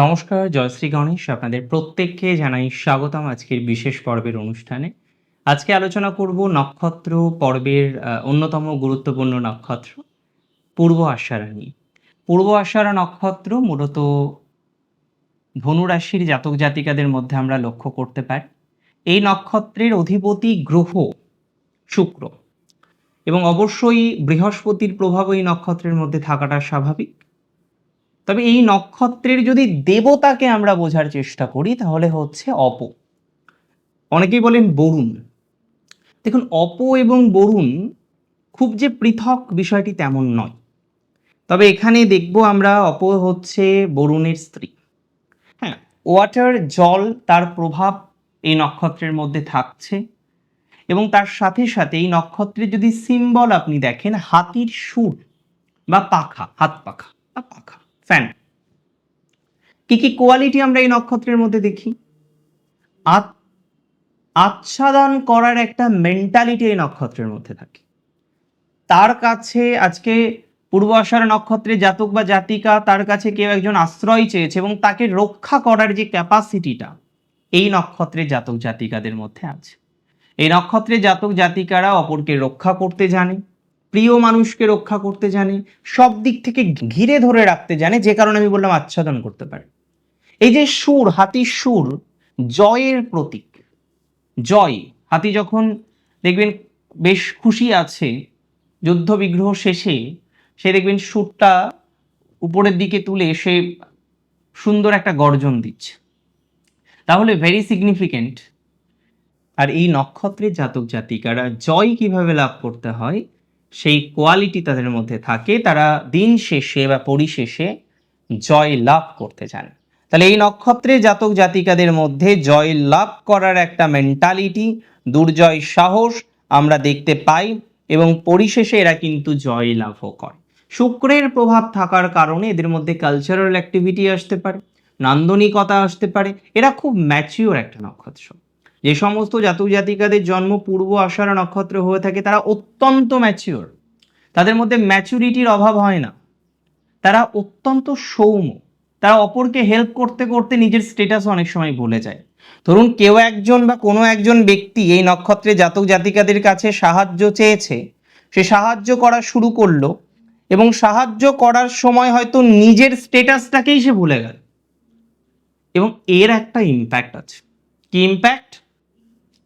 নমস্কার, জয়শ্রী গণেশ আপনাদের প্রত্যেককে জানাই স্বাগতম আজকের বিশেষ পর্বের অনুষ্ঠানে। আজকে আলোচনা করব নক্ষত্র পর্বের অন্যতম গুরুত্বপূর্ণ নক্ষত্র, পূর্ব আষাঢ়া নিয়ে। পূর্ব আষাঢ়া নক্ষত্র মূলত ধনুরাশির জাতক জাতিকাদের মধ্যে আমরা লক্ষ্য করতে পারি। এই নক্ষত্রের অধিপতি গ্রহ শুক্র এবং অবশ্যই বৃহস্পতির প্রভাব এই নক্ষত্রের মধ্যে থাকাটা স্বাভাবিক। তবে এই নক্ষত্রের যদি দেবতাকে আমরা বোঝার চেষ্টা করি, তাহলে হচ্ছে অপ। অনেকেই বলেন বরুণ। দেখুন, অপ এবং বরুণ খুব যে পৃথক বিষয়টি তেমন নয়। তবে এখানে দেখব আমরা অপ হচ্ছে বরুণের স্ত্রী। হ্যাঁ ওয়াটার জল, তার প্রভাব এই নক্ষত্রের মধ্যে থাকছে। এবং তার সাথে সাথে এই নক্ষত্রের যদি সিম্বল আপনি দেখেন, হাতির সুর বা পাখা, হাত পাখা বা পাখা। ফ্যান। কি কি কোয়ালিটি আমরা এই নক্ষত্রের মধ্যে দেখি? আচ্ছাদন করার একটা মেন্টালিটি এই নক্ষত্রের মধ্যে থাকে। তার কাছে আজকে পূর্ব আষাঢ় নক্ষত্রে জাতক বা জাতিকা, তার কাছে কেউ একজন আশ্রয় চেয়েছে এবং তাকে রক্ষা করার যে ক্যাপাসিটিটা এই নক্ষত্রের জাতক জাতিকাদের মধ্যে আছে। এই নক্ষত্রের জাতক জাতিকারা অপরকে রক্ষা করতে জানে প্রিয় মানুষকে রক্ষা করতে জানে, সব দিক থেকে ঘিরে ধরে রাখতে জানে, যে কারণে আমি বললাম আচ্ছাদন করতে পারে। এই যে সুর, হাতির সুর, জয়ের প্রতীক। জয়, হাতি যখন দেখবেন বেশ খুশি আছে যুদ্ধ বিগ্রহ শেষে, সে দেখবেন সুরটা উপরের দিকে তুলে সে সুন্দর একটা গর্জন দিচ্ছে। তাহলে ভেরি সিগনিফিকেন্ট আর এই নক্ষত্রের জাতক জাতিকারা জয় কীভাবে লাভ করতে হয়? সেই কোয়ালিটি তাদের মধ্যে থাকে, তারা দিন শেষে বা পরিশেষে জয় লাভ করতে চান। তাহলে এই নক্ষত্রে জাতক জাতিকাদের মধ্যে জয় লাভ করার একটা মেন্টালিটি দুর্জয় সাহস আমরা দেখতে পাই এবং পরিশেষে এরা কিন্তু জয় লাভও করে। শুক্রের প্রভাব থাকার কারণে এদের মধ্যে কালচারাল অ্যাক্টিভিটি আসতে পারে, নান্দনিকতা আসতে পারে, এরা খুব ম্যাচিওর একটা নক্ষত্র। যে সমস্ত জাতক জাতিকাদের জন্ম, পূর্ব, আষাঢ় নক্ষত্র হয়ে থাকে, তারা অত্যন্ত ম্যাচিওর তাদের মধ্যে ম্যাচুরিটির অভাব হয় না। তারা অত্যন্ত সৌম্য। তারা অপরকে হেল্প করতে করতে নিজের স্টেটাস অনেক সময় ভুলে যায়। ধরুন, কেউ একজন বা কোনো একজন ব্যক্তি এই নক্ষত্রে জাতক জাতিকাদের কাছে সাহায্য চেয়েছে। সে সাহায্য করা শুরু করল এবং সাহায্য করার সময় হয়তো নিজের স্টেটাসটাকেই সে ভুলে গেল। এবং এর একটা ইম্প্যাক্ট আছে। কি ইম্প্যাক্ট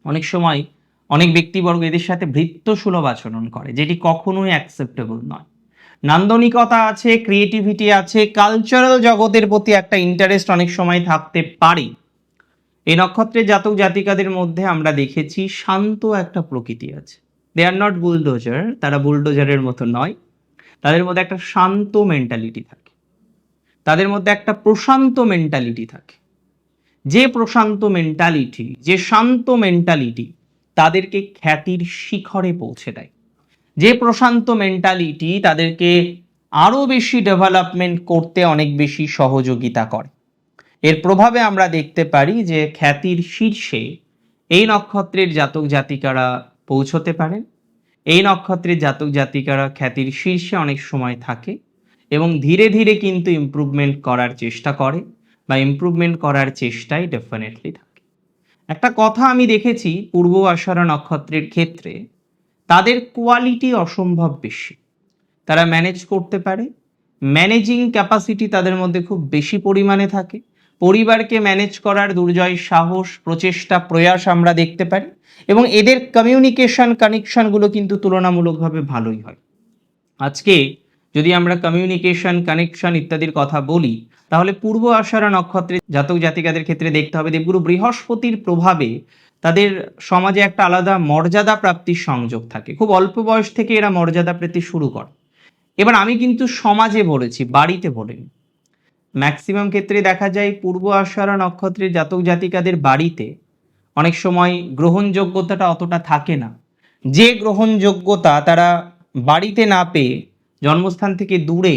অনেক সময় অনেক ব্যক্তিবর্গ এদের সাথে ভৃত্যসুলভ আচরণ করে, যেটি কখনোই অ্যাকসেপ্টেবল নয়। নান্দনিকতা আছে ক্রিয়েটিভিটি আছে কালচারাল জগতের প্রতি একটা ইন্টারেস্ট অনেক সময় থাকতে পারে। এই নক্ষত্রের জাতক জাতিকাদের মধ্যে আমরা দেখেছি শান্ত একটা প্রকৃতি আছে। দে আর নট বুলডোজার তারা বুলডোজারের মতো নয়। তাদের মধ্যে একটা শান্ত মেন্টালিটি থাকে। তাদের মধ্যে একটা প্রশান্ত মেন্টালিটি থাকে। যে প্রশান্ত মেন্টালিটি যে শান্ত মেন্টালিটি তাদেরকে খ্যাতির শিখরে পৌঁছে দেয়। যে প্রশান্ত মেন্টালিটি তাদেরকে আরও বেশি ডেভেলপমেন্ট করতে অনেক বেশি সহযোগিতা করে। এর প্রভাবে আমরা দেখতে পারি যে খ্যাতির শীর্ষে এই নক্ষত্রের জাতক জাতিকারা পৌঁছতে পারেন। এই নক্ষত্রের জাতক জাতিকারা খ্যাতির শীর্ষে অনেক সময় থাকে এবং ধীরে ধীরে কিন্তু ইমপ্রুভমেন্ট করার চেষ্টা করে। বা ইমপ্রুভমেন্ট করার চেষ্টাই ডেফিনেটলি থাকে। একটা কথা আমি দেখেছি পূর্ব আষাঢ় নক্ষত্রের ক্ষেত্রে, তাদের কোয়ালিটি অসম্ভব বেশি। তারা ম্যানেজ করতে পারে ম্যানেজিং ক্যাপাসিটি তাদের মধ্যে খুব বেশি পরিমাণে থাকে, পরিবারকে ম্যানেজ করার দুর্জয় সাহস, প্রচেষ্টা, প্রয়াস আমরা দেখতে পারি এবং এদের কমিউনিকেশন কানেকশনগুলো কিন্তু তুলনামূলকভাবে ভালোই হয়। আজকে যদি আমরা কমিউনিকেশন কানেকশন ইত্যাদির কথা বলি, তাহলে পূর্ব আষাঢ়া নক্ষত্রে জাতক জাতিকাদের ক্ষেত্রে দেখতে হবে দেবগুরু বৃহস্পতির প্রভাবে তাদের সমাজে একটা আলাদা মর্যাদা প্রাপ্তির সংযোগ থাকে। খুব অল্প বয়স থেকে এরা মর্যাদা পেতে শুরু করে। এবার আমি কিন্তু সমাজে বলেছি, বাড়িতে বলিনি। ম্যাক্সিমাম ক্ষেত্রে দেখা যায় পূর্ব আষাঢ়া নক্ষত্রের জাতক জাতিকাদের বাড়িতে অনেক সময় গ্রহণযোগ্যতাটা অতটা থাকে না। যে গ্রহণযোগ্যতা তারা বাড়িতে না পেয়ে জন্মস্থান থেকে দূরে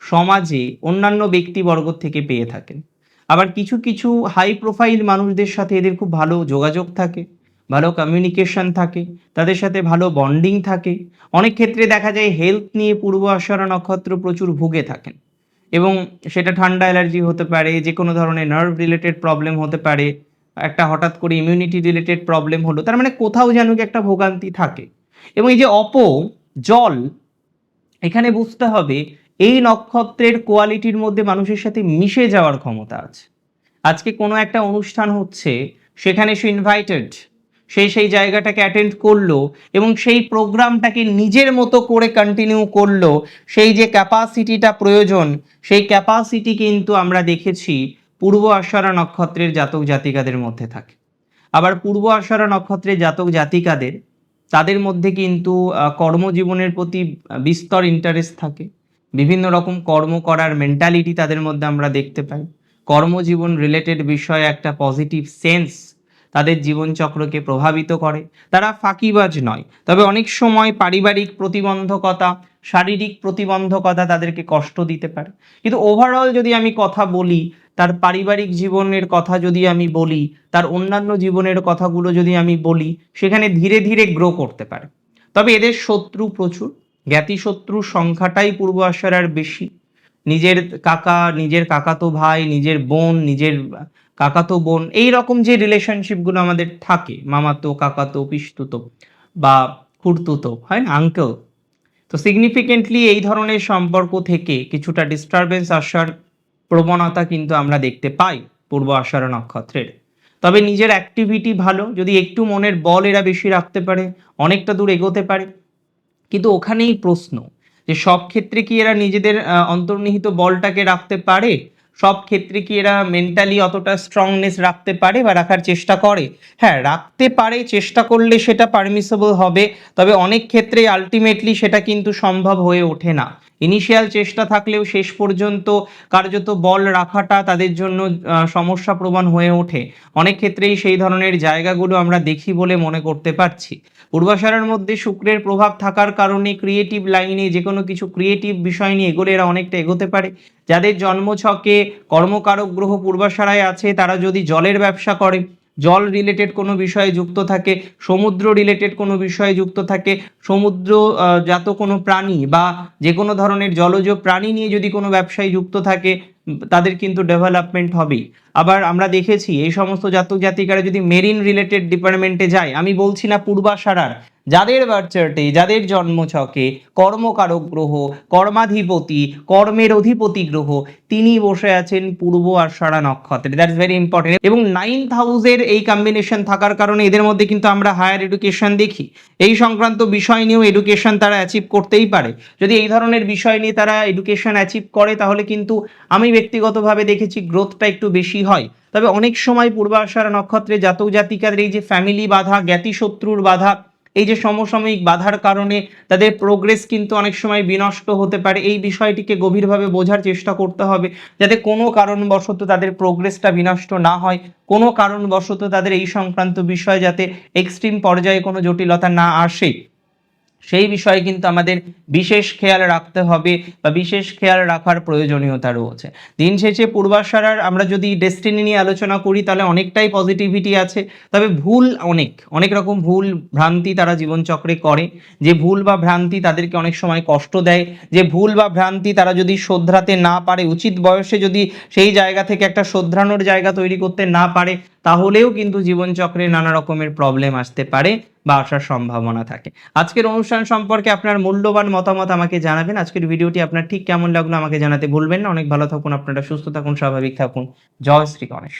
সমাজে অন্যান্য ব্যক্তিবর্গ থেকে পেয়ে থাকেন। আবার কিছু কিছু হাই প্রোফাইল মানুষদের সাথে এদের খুব ভালো যোগাযোগ থাকে, ভালো কমিউনিকেশন থাকে, তাদের সাথে ভালো বন্ডিং থাকে। অনেক ক্ষেত্রে দেখা যায় হেলথ নিয়ে পূর্ব আষাঢ়া নক্ষত্র প্রচুর ভুগে থাকেন। এবং সেটা ঠান্ডা অ্যালার্জি হতে পারে যে কোনো ধরনের নার্ভ রিলেটেড প্রবলেম হতে পারে, একটা হঠাৎ করে ইমিউনিটি রিলেটেড প্রবলেম হলো, তার মানে কোথাও যেন একটা ভোগান্তি থাকে। এবং এই যে অপ জল এখানে বুঝতে হবে, এই নক্ষত্রের কোয়ালিটির মধ্যে মানুষের সাথে মিশে যাওয়ার ক্ষমতা আছে। আজকে কোনো একটা অনুষ্ঠান হচ্ছে, সেখানে সে ইনভাইটেড সে সেই জায়গাটাকে অ্যাটেন্ড করল এবং সেই প্রোগ্রামটাকে নিজের মতো করে কন্টিনিউ করল। সেই যে ক্যাপাসিটিটা প্রয়োজন, সেই ক্যাপাসিটি কিন্তু আমরা দেখেছি পূর্ব আষাঢ়া নক্ষত্রের জাতক জাতিকাদের মধ্যে থাকে। আবার পূর্ব আষাঢ়া নক্ষত্রের জাতক জাতিকাদের তাদের মধ্যে কিন্তু কর্মজীবনের প্রতি বিস্তর ইন্টারেস্ট থাকে। বিভিন্ন রকম কর্ম করার মেন্টালিটি তাদের মধ্যে আমরা দেখতে পাই। কর্মজীবন রিলেটেড বিষয়ে একটা পজিটিভ সেন্স তাদের জীবনচক্রকে প্রভাবিত করে। তারা ফাঁকিবাজ নয়। তবে অনেক সময় পারিবারিক প্রতিবন্ধকতা, শারীরিক প্রতিবন্ধকতা তাদেরকে কষ্ট দিতে পারে। কিন্তু ওভারঅল যদি আমি কথা বলি তার পারিবারিক জীবনের কথা যদি আমি বলি, তার অন্যান্য জীবনের কথাগুলো যদি আমি বলি, সেখানে ধীরে ধীরে গ্রো করতে পারে। তবে এদের শত্রু প্রচুর। জ্ঞাতি শত্রুর সংখ্যাটাই পূর্ব আর বেশি। নিজের কাকা, নিজের কাকাতো ভাই, নিজের বোন, নিজের কাকাতো বোন, এই রকম যে রিলেশনশিপগুলো আমাদের থাকে, মামাতো, কাকাতো, পিস্তুতো বা খুড়তুতো হয় না আঙ্কেল তো সিগনিফিকেন্টলি এই ধরনের সম্পর্ক থেকে কিছুটা ডিস্টারবেন্স আসার প্রবণতা কিন্তু আমরা দেখতে পাই পূর্ব আষাঢ় নক্ষত্রের। তবে নিজের অ্যাক্টিভিটি ভালো, যদি একটু মনের বল এরা বেশি রাখতে পারে, অনেকটা দূর এগোতে পারে। কিন্তু ওখানেই প্রশ্ন যে সব ক্ষেত্রে কি এরা নিজেদের অন্তর্নিহিত বলটাকে রাখতে পারে? সব ক্ষেত্রে কি এরা মেন্টালি অতটা স্ট্রংনেস রাখতে পারে বা রাখার চেষ্টা করে? হ্যাঁ রাখতে পারে, চেষ্টা করলে সেটা পারমিসেবল হবে, তবে অনেক ক্ষেত্রে আলটিমেটলি সেটা কিন্তু সম্ভব হয়ে ওঠে না। ইনিশিয়াল চেষ্টা থাকলেও শেষ পর্যন্ত কার্যত বল রাখাটা তাদের জন্য সমস্যা প্রমাণ হয়ে ওঠে। অনেক ক্ষেত্রেই সেই ধরনের জায়গাগুলো আমরা দেখি বলে মনে করতে পারছি। পূর্বাশারার মধ্যে শুক্রের প্রভাব থাকার কারণে ক্রিয়েটিভ লাইনে যে কোনো কিছু ক্রিয়েটিভ বিষয় নিয়ে এগোলে এরা অনেকটা এগোতে পারে। যাদের জন্মছকে কর্মকারক গ্রহ পূর্বাশারায় আছে, তারা যদি জলের ব্যবসা করে জল রিলেটেড কোনো বিষয়ে যুক্ত থাকে, সমুদ্র রিলেটেড কোনো বিষয়ে যুক্ত থাকে, সমুদ্র জাত কোনো প্রাণী বা যে কোনো ধরনের জলজ প্রাণী নিয়ে যদি কোনো ব্যবসায় যুক্ত থাকে, তাদের কিন্তু ডেভেলপমেন্ট হবেই। আবার আমরা দেখেছি এই সমস্ত জাতক জাতিকারা যদি মেরিন রিলেটেড ডিপার্টমেন্টে যায়, আমি বলছি না পূর্বাশারার যাদের বার্চার্টে, যাদের জন্মছকে কর্মকারক গ্রহ, কর্মাধিপতি, কর্মের অধিপতি গ্রহ, তিনি বসে আছেন পূর্ব আষাঢ়া নক্ষত্রে। দ্যাটস ভেরি ইম্পর্টেন্ট এবং নাইন্থ হাউসের এই কম্বিনেশন থাকার কারণে এদের মধ্যে কিন্তু আমরা হায়ার এডুকেশন দেখি। এই সংক্রান্ত বিষয় নিয়েও এডুকেশন তারা অ্যাচিভ করতেই পারে। যদি এই ধরনের বিষয় নিয়ে তারা এডুকেশন অ্যাচিভ করে, তাহলে কিন্তু আমি ব্যক্তিগতভাবে দেখেছি গ্রোথটা একটু বেশি হয়। তবে অনেক সময় পূর্বাশারা নক্ষত্রে জাতক জাতিকাদের এই যে ফ্যামিলি বাধা জ্ঞাতি শত্রুর বাধা এই যে সমসাময়িক বাধার কারণে তাদের প্রোগ্রেস কিন্তু অনেক সময় বিনষ্ট হতে পারে, এই বিষয়টিকে গভীরভাবে বোঝার চেষ্টা করতে হবে যাতে কোনো কারণবশত তাদের প্রোগ্রেসটা বিনষ্ট না হয়, কোনো কারণবশত তাদের এই সংক্রান্ত বিষয় যাতে এক্সট্রিম পর্যায়ে কোনো জটিলতা না আসে। সেই বিষয়ে কিন্তু আমাদের বিশেষ খেয়াল রাখতে হবে বা বিশেষ খেয়াল রাখার প্রয়োজনীয়তা রয়েছে। দিন শেষে পূর্বাশারার আমরা যদি ডেস্টিনি নিয়ে আলোচনা করি, তাহলে অনেকটাই পজিটিভিটি আছে। তবে ভুল অনেক অনেক রকম ভুল ভ্রান্তি তারা জীবনচক্রে করে। যে ভুল বা ভ্রান্তি তাদেরকে অনেক সময় কষ্ট দেয়। যে ভুল বা ভ্রান্তি তারা যদি শোধরাতে না পারে, উচিত বয়সে যদি সেই জায়গা থেকে একটা শোধরানোর জায়গা তৈরি করতে না পারে, তাহলেও কিন্তু জীবনচক্রে নানা রকমের প্রবলেম আসতে পারে। বা আসার সম্ভাবনা থাকে। আজকের অনুষ্ঠান সম্পর্কে আপনার মূল্যবান মতামত আমাকে জানাবেন। আজকের ভিডিওটি আপনার ঠিক কেমন লাগল আমাকে জানাতে ভুলবেন না। অনেক ভালো থাকুন, আপনারা সুস্থ থাকুন, স্বাভাবিক থাকুন। জয় শ্রী গণেশ।